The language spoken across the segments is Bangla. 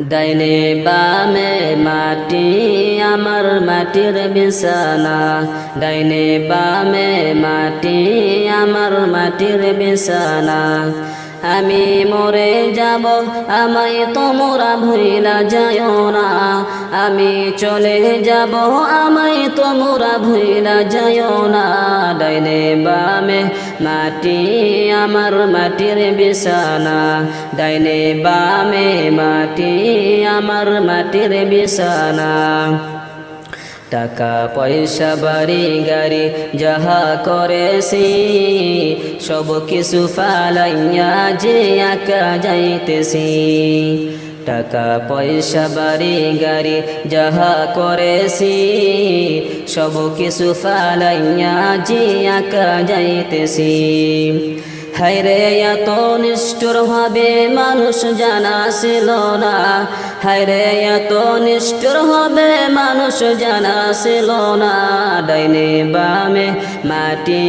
ডাইনে বামে মাটি আমার মাটির বিছানা। ডাইনে বামে মাটি আমার মাটির বিছানা। আমি মরে যাব, আমায় তোমরা ভুইলা যায় না। আমি চলে যাব, আমায় তোমরা ভুইলা যায় না। ডাইনে বামে মাটি, আমার মাটির বিছানা। ডাইনে বামে মাটি, আমার মাটির বিছানা। টাকা পয়সা, বাড়ি, গাড়ি, যাহা করেছি, সব কিছু ফালাইয়া যে একা যাইতেছি। টাকা পয়সা, বাড়ি, গাড়ি, যাহা করেছি, সব কিছু ফালাইয়া যে একা যাইতেছি। হায়রে এত নিষ্ঠুর হবে মানুষ জানা ছিল না হায়রে এত নিষ্ঠুর হবে মানুষ জানা ছিল না। ডাইনে বামে মাটি,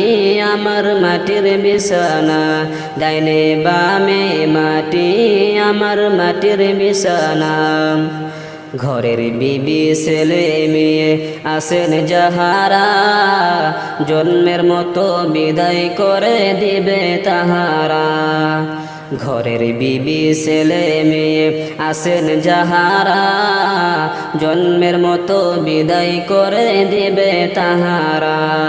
আমার মাটির বিছানা। ডাইনে বামে মাটি, আমার মাটির বিছানা। ঘরের বিবি ছেলে মেয়ে আসেন যাহারা, জন্মের মতো বিদায় করে দিবে তাহারা। ঘরের বিবি ছেলে মেয়ে আসেন যাহারা, জন্মের মতো বিদায় করে দিবে তাহারা।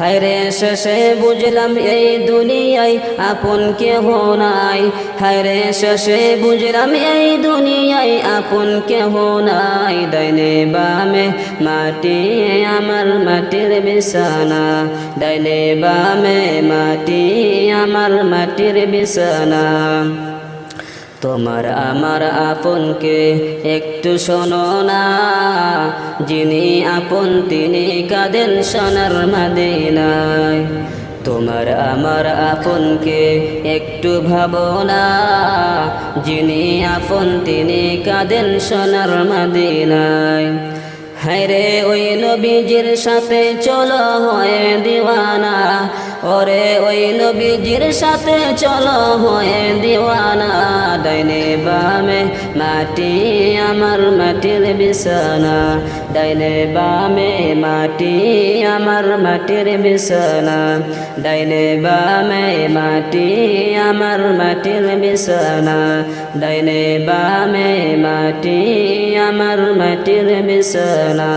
হায়রে শেষে বুঝলাম এই দুনিয়ায় আপন কেহ নাই। হায়রে শেষে বুঝলাম এই দুনিয়ায় আপন কেহ নাই। ডাইনে বামে মাটি, আমার মাটির বিছানা। ডাইনে বামে মাটি, আমার মাটির বিছানা। তোমার আমার আপনকে একটু শোনো না। যিনি আপন, তিনি কাঁদেন সোনার মাদিনায়। তোমার আমার আপনকে একটু ভাবনা যিনি আপন, তিনি কাঁদেন সোনার মাদিনায়। হায়রে ওই নবীজির সাথে চলো হয়ে দিওয়ানা। ওরে ওই নবীজির সাথে চলো হয়ে দিওয়ানা, ডাইনে বামে মাটি, আমার মাটির বিছানা। ডাইনে বামে মাটি, আমার মাটির বিছানা। ডাইনে বামে মাটি, আমার মাটির বিছানা। ডাইনে বামে মাটি, আমার মাটির বিছানা।